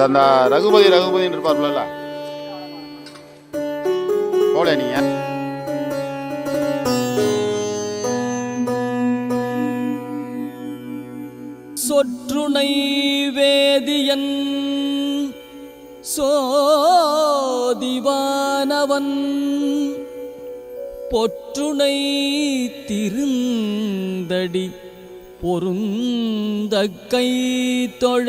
இந்த அந்த ரகுபதி ரகுபதின்னு இருப்பார்ல போல நீங்க. சொற்றுணை வேதியன் சோதிவானவன் பொற்றுணை திருந்தடி பொருந்த கை தொழ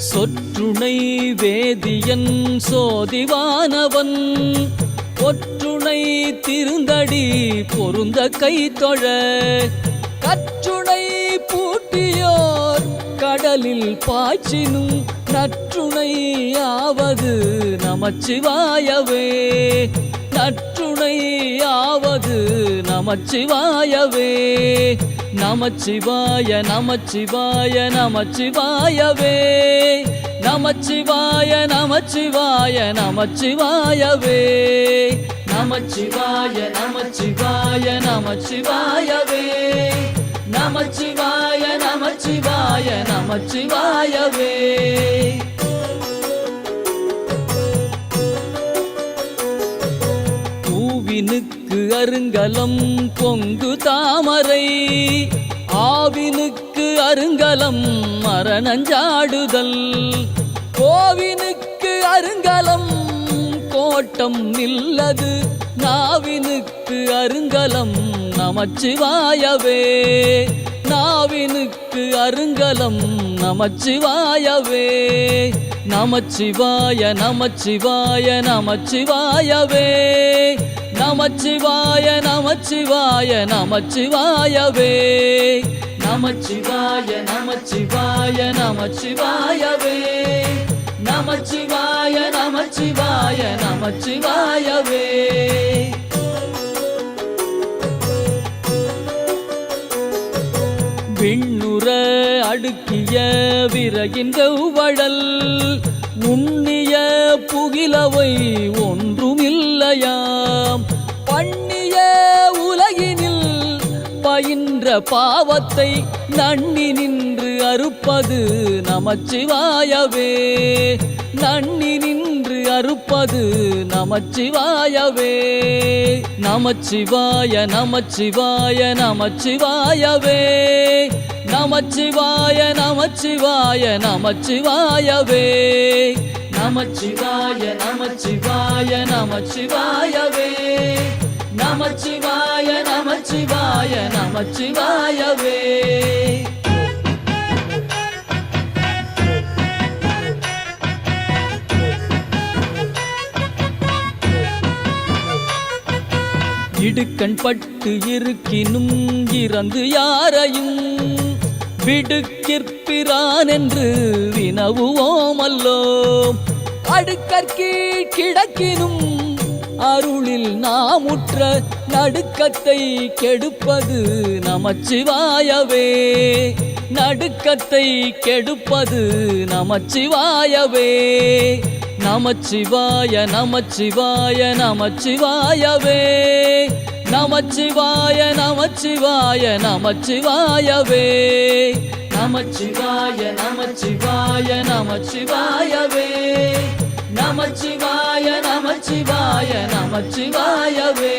சொற்றுணை வேதியன் சோதிவானவன். ஒற்றுணை திருந்தடி பொருந்த கை தொழ. கற்றுணை பூட்டியோர் கடலில் பாய்ச்சினும் நற்றுணையாவது நமச்சிவாயவே. நற்றுணையாவது நமச்சிவாயவே. நமச்சிவாய நமச்சிவாய நமச்சிவாயவே. நமச்சிவாய நமச்சிவாய நமச்சிவாயவே. நமச்சிவாய நமச்சிவாய நமச்சிவாயவே. நமச்சிவாய நமச்சிவாய நமச்சிவாயவே. பூவினுக்கு அருங்கலம் பொங்கு தாமரை. ஆவினுக்கு அருங்கலம் மரணஞ்சாடுதல். கோவினுக்கு அருங்கலம் கோட்டம் நில்லது. நாவினுக்கு அருங்கலம் நமச்சிவாயவே. நாவினுக்கு அருங்கலம் நமச்சிவாயவே. நமச்சிவாய நமச்சிவாய நமச்சிவாயவே. நமச்சிவாய நமச்சிவாய நமச்சிவாயவே. நமச்சிவாய நமச்சிவாய நமச்சிவாயவே. நமச்சிவாய நமச்சிவாய நமச்சிவாயவே. விண்ணுற அடுக்கிய விறகின் கௌவழல் உண்ணிய புகிலவை ஒன்றுமில்லையாம். அந்நிய உலகினில் பயின்ற பாவத்தை நன்னி நின்று அறுப்பது நமச்சிவாயவே. நன்னி நின்று அறுப்பது நமச்சிவாயவே. நமச்சிவாய நமச்சிவாய நமச்சிவாயவே. நமச்சிவாய நமச்சிவாய நமச்சிவாயவே. நமச்சிவாய நமச்சிவாய நமச்சிவாயவே. நமச்சிவாய நமச்சிவாய நமச்சிவாயவே. இடுக்கண் பட்டு இருக்கினும் இறந்து யாரையும் விடுக்கிற்பிரான் என்று வினவுவோமல்லோ. அடுக்கற்கீழ் கிடக்கினும் அருளில் நாமுற்ற நடுக்கத்தை கெடுப்பது நமச்சிவாயவே. நடுக்கத்தை கெடுப்பது நமச்சிவாயவே. நமச்சிவாய நமச்சிவாய நமச்சிவாயவே. நமச்சிவாய நமச்சிவாய நமச்சிவாயவே. நமச்சிவாய நமச்சிவாய நமச்சிவாயவே. நமச்சிவாய நமச்சிவாய நமச்சிவாயவே.